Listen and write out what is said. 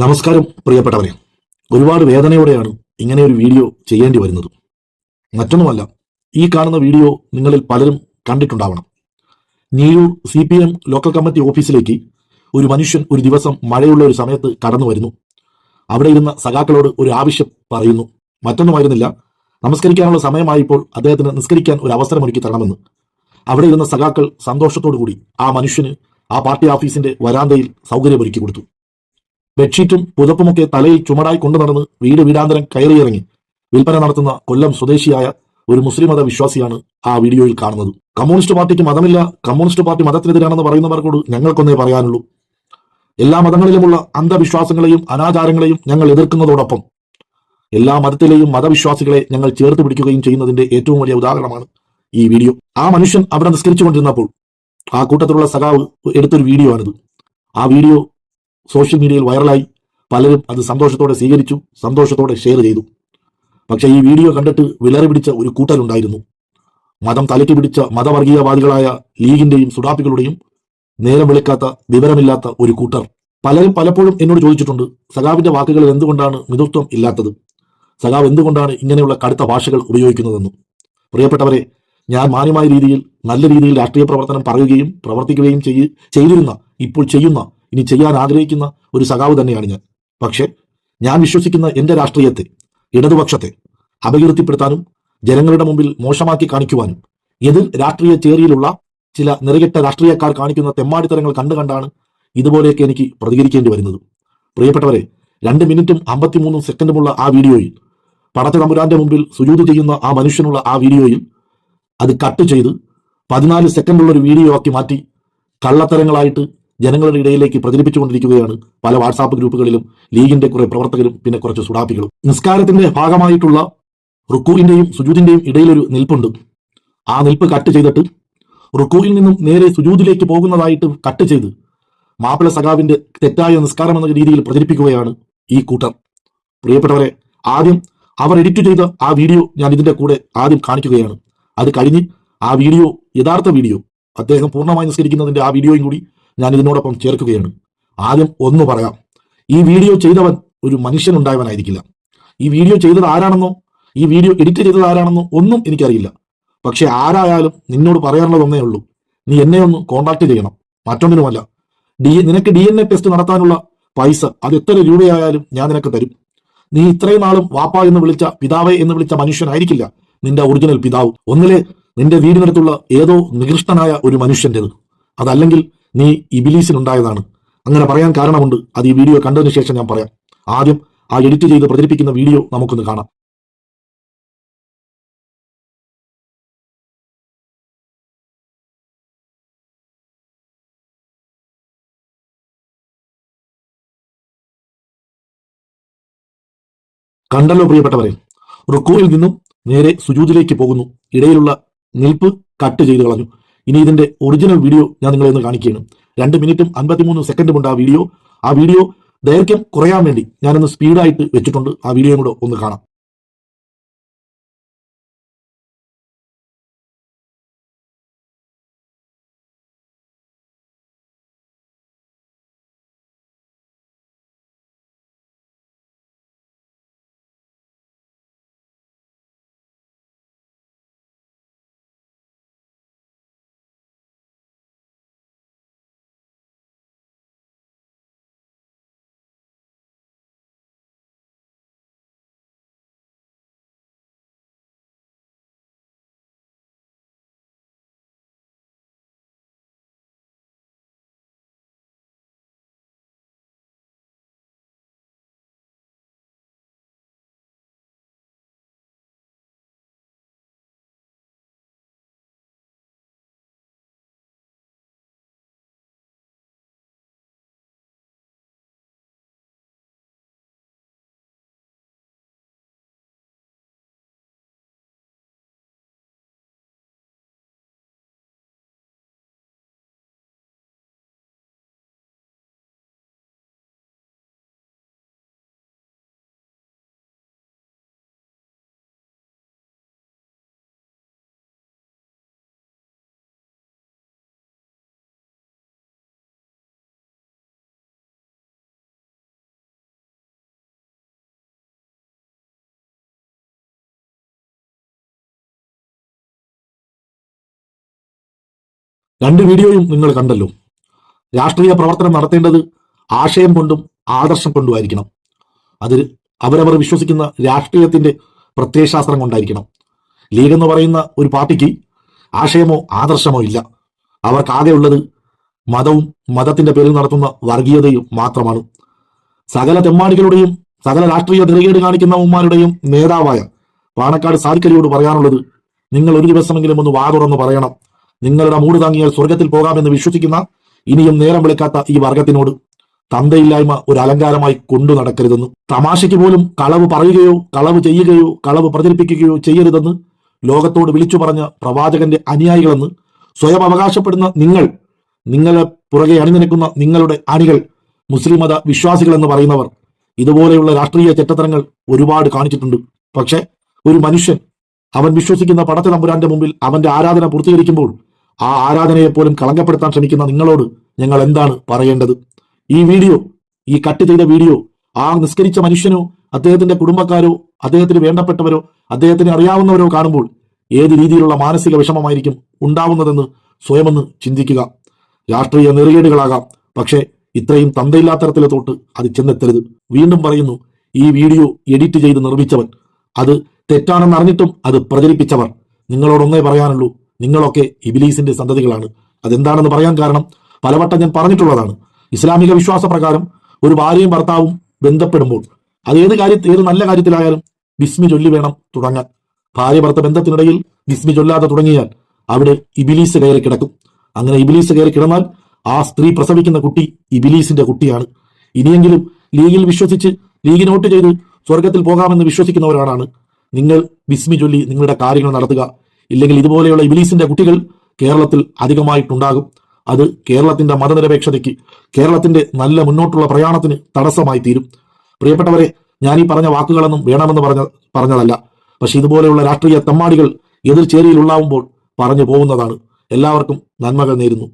നമസ്കാരം പ്രിയപ്പെട്ടവരെ ഒരുപാട് വേദനയോടെയാണ് ഇങ്ങനെ ഒരു വീഡിയോ ചെയ്യേണ്ടി വരുന്നത്. മറ്റൊന്നുമല്ല ഈ കാണുന്ന വീഡിയോ നിങ്ങളിൽ പലരും കണ്ടിട്ടുണ്ടാവണം. Neeroor C P M local committee ഓഫീസിലേക്ക് ഒരു മനുഷ്യൻ ഒരു ദിവസം മഴയുള്ള ഒരു സമയത്ത് കടന്നു വരുന്നു. അവിടെ ഇരുന്ന സഖാക്കളോട് ഒരു ആവശ്യം പറയുന്നു. മറ്റൊന്നുമായിരുന്നില്ല നമസ്കരിക്കാനുള്ള സമയമായപ്പോൾ അദ്ദേഹത്തിന് നിസ്കരിക്കാൻ ഒരു അവസരം ഒരുക്കി തരണമെന്ന്. അവിടെ ഇരുന്ന സഖാക്കൾ സന്തോഷത്തോടു കൂടി ആ മനുഷ്യന് ആ പാർട്ടി ഓഫീസിന്റെ വരാന്തയിൽ സൗകര്യമൊരുക്കി കൊടുത്തു. ബെഡ്ഷീറ്റും പുതപ്പുമൊക്കെ തലയിൽ ചുമടായി കൊണ്ടു നടന്ന് വീട് വീടാന്തരം കയറിയിറങ്ങി. വിൽപ്പന നടത്തുന്ന കൊല്ലം സ്വദേശിയായ ഒരു മുസ്ലിം മത വിശ്വാസിയാണ് ആ വീഡിയോയിൽ കാണുന്നത്. കമ്മ്യൂണിസ്റ്റ് പാർട്ടിക്ക് മതമില്ല കമ്മ്യൂണിസ്റ്റ് പാർട്ടി മതത്തിനെതിരാണെന്ന് പറയുന്നവർക്കോട് ഞങ്ങൾക്കൊന്നേ പറയാനുള്ളൂ. എല്ലാ മതങ്ങളിലുമുള്ള അന്ധവിശ്വാസങ്ങളെയും അനാചാരങ്ങളെയും ഞങ്ങൾ എതിർക്കുന്നതോടൊപ്പം എല്ലാ മതത്തിലെയും മതവിശ്വാസികളെ ഞങ്ങൾ ചേർത്ത് പിടിക്കുകയും ചെയ്യുന്നതിന്റെ ഏറ്റവും വലിയ ഉദാഹരണമാണ് ഈ വീഡിയോ. ആ മനുഷ്യൻ അവിടെ നിസ്കരിച്ചുകൊണ്ടിരുന്നപ്പോൾ ആ കൂട്ടത്തിലുള്ള സഖാവ് എടുത്തൊരു വീഡിയോ ആണിത് ആ വീഡിയോ സോഷ്യൽ മീഡിയയിൽ വൈറലായി. പലരും അത് സന്തോഷത്തോടെ സ്വീകരിച്ചു സന്തോഷത്തോടെ ഷെയർ ചെയ്തു. പക്ഷെ ഈ വീഡിയോ കണ്ടിട്ട് വിളറി പിടിച്ച ഒരു കൂട്ടരുണ്ടായിരുന്നു. മതം തലയ്ക്ക് പിടിച്ച മതവർഗീയവാദികളായ ലീഗിന്റെയും സുഡാപ്പികളുടെയും നേരം വിളിക്കാത്ത വിവരമില്ലാത്ത ഒരു കൂട്ടർ. പലരും പലപ്പോഴും എന്നോട് ചോദിച്ചിട്ടുണ്ട് സഖാവിന്റെ വാക്കുകളിൽ എന്തുകൊണ്ടാണ് മിതത്വം ഇല്ലാത്തത്? സഖാവ് എന്തുകൊണ്ടാണ് ഇങ്ങനെയുള്ള കടുത്ത ഭാഷകൾ ഉപയോഗിക്കുന്നതെന്നും? പ്രിയപ്പെട്ടവരെ ഞാൻ മാന്യമായ രീതിയിൽ നല്ല രീതിയിൽ രാഷ്ട്രീയ പ്രവർത്തനം പറയുകയും പ്രവർത്തിക്കുകയും ചെയ്തിരുന്ന ഇപ്പോൾ ചെയ്യുന്ന ഇനി ചെയ്യാൻ ആഗ്രഹിക്കുന്ന ഒരു സഖാവ് തന്നെയാണ് ഞാൻ. പക്ഷേ ഞാൻ വിശ്വസിക്കുന്ന എന്റെ രാഷ്ട്രീയത്തെ ഇടതുപക്ഷത്തെ അപകീർത്തിപ്പെടുത്താനും ജനങ്ങളുടെ മുമ്പിൽ മോശമാക്കി കാണിക്കുവാനും എതിർ രാഷ്ട്രീയ ചേരിയിലുള്ള ചില നിറകെട്ട രാഷ്ട്രീയക്കാർ കാണിക്കുന്ന തെമ്മാടിത്തരങ്ങൾ കണ്ടു കണ്ടാണ് ഇതുപോലെയൊക്കെ എനിക്ക് പ്രതികരിക്കേണ്ടി വരുന്നത്. പ്രിയപ്പെട്ടവരെ രണ്ട് മിനിറ്റും അമ്പത്തിമൂന്നും സെക്കൻഡുമുള്ള ആ വീഡിയോയിൽ പടച്ച തമ്പുരാന്റെ മുമ്പിൽ സുജൂതി ചെയ്യുന്ന ആ മനുഷ്യനുള്ള ആ വീഡിയോയിൽ അത് കട്ട് ചെയ്ത് പതിനാല് സെക്കൻഡുള്ള ഒരു വീഡിയോ ആക്കി മാറ്റി കള്ളത്തരങ്ങളായിട്ട് ജനങ്ങളുടെ ഇടയിലേക്ക് പ്രചരിപ്പിച്ചുകൊണ്ടിരിക്കുകയാണ് പല വാട്സാപ്പ് ഗ്രൂപ്പുകളിലും ലീഗിന്റെ കുറെ പ്രവർത്തകരും പിന്നെ കുറച്ച് സുഡാപ്പികളും. നിസ്കാരത്തിന്റെ ഭാഗമായിട്ടുള്ള റുക്കൂറിന്റെയും സുജൂതിന്റെയും ഇടയിലൊരു നിൽപ്പുണ്ട്. ആ നിൽപ്പ് കട്ട് ചെയ്തിട്ട് റുക്കൂറിൽ നിന്നും നേരെ സുജൂതിലേക്ക് പോകുന്നതായിട്ട് കട്ട് ചെയ്ത് മാപ്പിള സഖാവിന്റെ തെറ്റായ നിസ്കാരം എന്ന രീതിയിൽ പ്രചരിപ്പിക്കുകയാണ് ഈ കൂട്ടർ. പ്രിയപ്പെട്ടവരെ ആദ്യം അവർ എഡിറ്റ് ചെയ്ത ആ വീഡിയോ ഞാൻ ഇതിന്റെ കൂടെ ആദ്യം കാണിക്കുകയാണ്. അത് കഴിഞ്ഞ് ആ വീഡിയോ യഥാർത്ഥ വീഡിയോ അദ്ദേഹം പൂർണമായി നിസ്കരിക്കുന്നതിന്റെ ആ വീഡിയോയും കൂടി ഞാൻ ഇതിനോടൊപ്പം ചേർക്കുകയാണ്. ആദ്യം ഒന്ന് പറയാം. ഈ വീഡിയോ ചെയ്തവൻ ഒരു മനുഷ്യനുണ്ടായവനായിരിക്കില്ല. ഈ വീഡിയോ ചെയ്തത് ആരാണെന്നോ ഈ വീഡിയോ എഡിറ്റ് ചെയ്തത് ആരാണെന്നോ ഒന്നും എനിക്കറിയില്ല. പക്ഷെ ആരായാലും നിന്നോട് പറയാനുള്ളതൊന്നേ ഉള്ളൂ. നീ എന്നെ ഒന്ന് കോണ്ടാക്ട് ചെയ്യണം. മറ്റൊന്നിനുമല്ല. ഡി നിനക്ക് ഡി എൻ എ ടെസ്റ്റ് നടത്താനുള്ള പൈസ അത് എത്ര രൂപയായാലും ഞാൻ നിനക്ക് തരും. നീ ഇത്രയും നാളും വാപ്പ എന്ന് വിളിച്ച പിതാവേ എന്ന് വിളിച്ച മനുഷ്യനായിരിക്കില്ല നിന്റെ ഒറിജിനൽ പിതാവ്. ഒന്നിലെ നിന്റെ വീടിനടുത്തുള്ള ഏതോ നികൃഷ്ടനായ ഒരു മനുഷ്യന്റെത്. അതല്ലെങ്കിൽ നീ ഇബിലീസിനുണ്ടായതാണ് അങ്ങനെ പറയാൻ കാരണമുണ്ട്. അത് ഈ വീഡിയോ കണ്ടതിന് ശേഷം ഞാൻ പറയാം. ആദ്യം ആ എഡിറ്റ് ചെയ്ത് പ്രചരിപ്പിക്കുന്ന വീഡിയോ നമുക്കൊന്ന് കാണാം. കണ്ടല്ലോ പ്രിയപ്പെട്ടവരെ റുക്കൂറിൽ നിന്നും നേരെ സുജൂദിലേക്ക് പോകുന്നു. ഇടയിലുള്ള നിൽപ്പ് കട്ട് ചെയ്തു കളഞ്ഞു. ഇനി ഇതിന്റെ ഒറിജിനൽ വീഡിയോ ഞാൻ നിങ്ങളെ ഒന്ന് കാണിക്കുകയാണ്. രണ്ട് മിനിറ്റും അൻപത്തിമൂന്ന് സെക്കൻഡും ഉണ്ട് ആ വീഡിയോ ആ വീഡിയോ ദൈർഘ്യം കുറയാൻ വേണ്ടി ഞാനൊന്ന് സ്പീഡായിട്ട് വെച്ചിട്ടുണ്ട്. ആ വീഡിയോയും കൂടെ ഒന്ന് കാണാം. രണ്ട് വീഡിയോയും നിങ്ങൾ കണ്ടല്ലോ. രാഷ്ട്രീയ പ്രവർത്തനം നടത്തേണ്ടത് ആശയം കൊണ്ടും ആദർശം കൊണ്ടുമായിരിക്കണം. അത് അവരവർ വിശ്വസിക്കുന്ന രാഷ്ട്രീയത്തിന്റെ പ്രത്യയശാസ്ത്രം കൊണ്ടായിരിക്കണം. ലീഗ് എന്ന് പറയുന്ന ഒരു പാർട്ടിക്ക് ആശയമോ ആദർശമോ ഇല്ല. അവർക്കാകെയുള്ളത് മതവും മതത്തിന്റെ പേരിൽ നടത്തുന്ന വർഗീയതയും മാത്രമാണ്. സകല തെമ്മാടികളുടെയും സകല രാഷ്ട്രീയ നെറുകേട് കാണിക്കുന്നവന്മാരുടെയും നേതാവായ പാണക്കാട് സാൽക്കരിയോട് പറയാനുള്ളത് നിങ്ങൾ ഒരു ദിവസമെങ്കിലും ഒന്ന് വാതുറന്ന് പറയണം. നിങ്ങളുടെ മൂട് താങ്ങിയാൽ സ്വർഗത്തിൽ പോകാമെന്ന് വിശ്വസിക്കുന്ന ഇനിയും നേരം വിളിക്കാത്ത ഈ വർഗത്തിനോട് തന്തയില്ലായ്മ ഒരു അലങ്കാരമായി കൊണ്ടു നടക്കരുതെന്ന്. തമാശയ്ക്ക് പോലും കളവ് പറയുകയോ കളവ് ചെയ്യുകയോ കളവ് പ്രചരിപ്പിക്കുകയോ ചെയ്യരുതെന്ന് ലോകത്തോട് വിളിച്ചു പറഞ്ഞ പ്രവാചകന്റെ അനുയായികളെന്ന് സ്വയം അവകാശപ്പെടുന്ന നിങ്ങൾ നിങ്ങളെ പുറകെ അണിനിരക്കുന്ന നിങ്ങളുടെ അണികൾ മുസ്ലിം മത വിശ്വാസികൾ എന്ന് പറയുന്നവർ ഇതുപോലെയുള്ള രാഷ്ട്രീയ ചെറ്റത്തരങ്ങൾ ഒരുപാട് കാണിച്ചിട്ടുണ്ട്. പക്ഷെ ഒരു മനുഷ്യൻ അവൻ വിശ്വസിക്കുന്ന പടച്ച നമ്പുരാന്റെ മുമ്പിൽ അവന്റെ ആരാധന പൂർത്തീകരിക്കുമ്പോൾ ആ ആരാധനയെ പോലും കളങ്കപ്പെടുത്താൻ ശ്രമിക്കുന്ന നിങ്ങളോട് ഞങ്ങൾ എന്താണ് പറയേണ്ടത്? ഈ വീഡിയോ ഈ കട്ട് ചെയ്ത വീഡിയോ ആ നിസ്കരിച്ച മനുഷ്യനോ അദ്ദേഹത്തിന്റെ കുടുംബക്കാരോ അദ്ദേഹത്തിന് വേണ്ടപ്പെട്ടവരോ അദ്ദേഹത്തിന് അറിയാവുന്നവരോ കാണുമ്പോൾ ഏത് രീതിയിലുള്ള മാനസിക വിഷമമായിരിക്കും ഉണ്ടാവുന്നതെന്ന് സ്വയമൊന്ന് ചിന്തിക്കുക. രാഷ്ട്രീയ നെറുകേടുകളാകാം. പക്ഷേ ഇത്രയും തന്തയില്ലാത്ത തരത്തിലെ തൊട്ട് അത് ചെന്നെത്തരുത്. വീണ്ടും പറയുന്നു ഈ വീഡിയോ എഡിറ്റ് ചെയ്ത് നിർമ്മിച്ചവൻ. അത് തെറ്റാണെന്ന് അറിഞ്ഞിട്ടും അത് പ്രചരിപ്പിച്ചവർ. നിങ്ങളോടൊന്നേ പറയാനുള്ളൂ നിങ്ങളൊക്കെ ഇബിലീസിന്റെ സന്തതികളാണ്. അതെന്താണെന്ന് പറയാൻ കാരണം പലവട്ടം ഞാൻ പറഞ്ഞിട്ടുള്ളതാണ്. ഇസ്ലാമിക വിശ്വാസ പ്രകാരം ഒരു ഭാര്യയും ഭർത്താവും ബന്ധപ്പെടുമ്പോൾ അത് ഏത് കാര്യത്തിൽ ഏത് നല്ല കാര്യത്തിലായാലും ബിസ്മി ചൊല്ലി വേണം തുടങ്ങാൻ. ഭാര്യ ഭർത്ത ബന്ധത്തിനിടയിൽ ബിസ്മി ചൊല്ലാതെ തുടങ്ങിയാൽ അവിടെ ഇബിലീസ് കയറി കിടക്കും. അങ്ങനെ ഇബിലീസ് കയറി കിടന്നാൽ ആ സ്ത്രീ പ്രസവിക്കുന്ന കുട്ടി ഇബിലീസിന്റെ കുട്ടിയാണ്. ഇനിയെങ്കിലും ലീഗിൽ വിശ്വസിച്ച് ലീഗ് നോട്ട് ചെയ്ത് സ്വർഗത്തിൽ പോകാമെന്ന് വിശ്വസിക്കുന്നവരാണ്. നിങ്ങൾ ബിസ്മി ചൊല്ലി നിങ്ങളുടെ കാര്യങ്ങൾ നടത്തുക. ഇല്ലെങ്കിൽ ഇതുപോലെയുള്ള ഇബിലീസിന്റെ കുട്ടികൾ കേരളത്തിൽ അധികമായിട്ടുണ്ടാകും. അത് കേരളത്തിന്റെ മതനിരപേക്ഷതയ്ക്ക് കേരളത്തിന്റെ നല്ല മുന്നോട്ടുള്ള പ്രയാണത്തിന് തടസ്സമായി തീരും. പ്രിയപ്പെട്ടവരെ ഞാൻ ഈ പറഞ്ഞ വാക്കുകളൊന്നും വേണമെന്ന് പറഞ്ഞ പറഞ്ഞതല്ല. പക്ഷെ ഇതുപോലെയുള്ള രാഷ്ട്രീയ തമ്മാടികൾ എതിർ ചേരിയിൽ ഉണ്ടാവുമ്പോൾ പറഞ്ഞു പോകുന്നതാണ്. എല്ലാവർക്കും നന്മകൾ നേരുന്നു.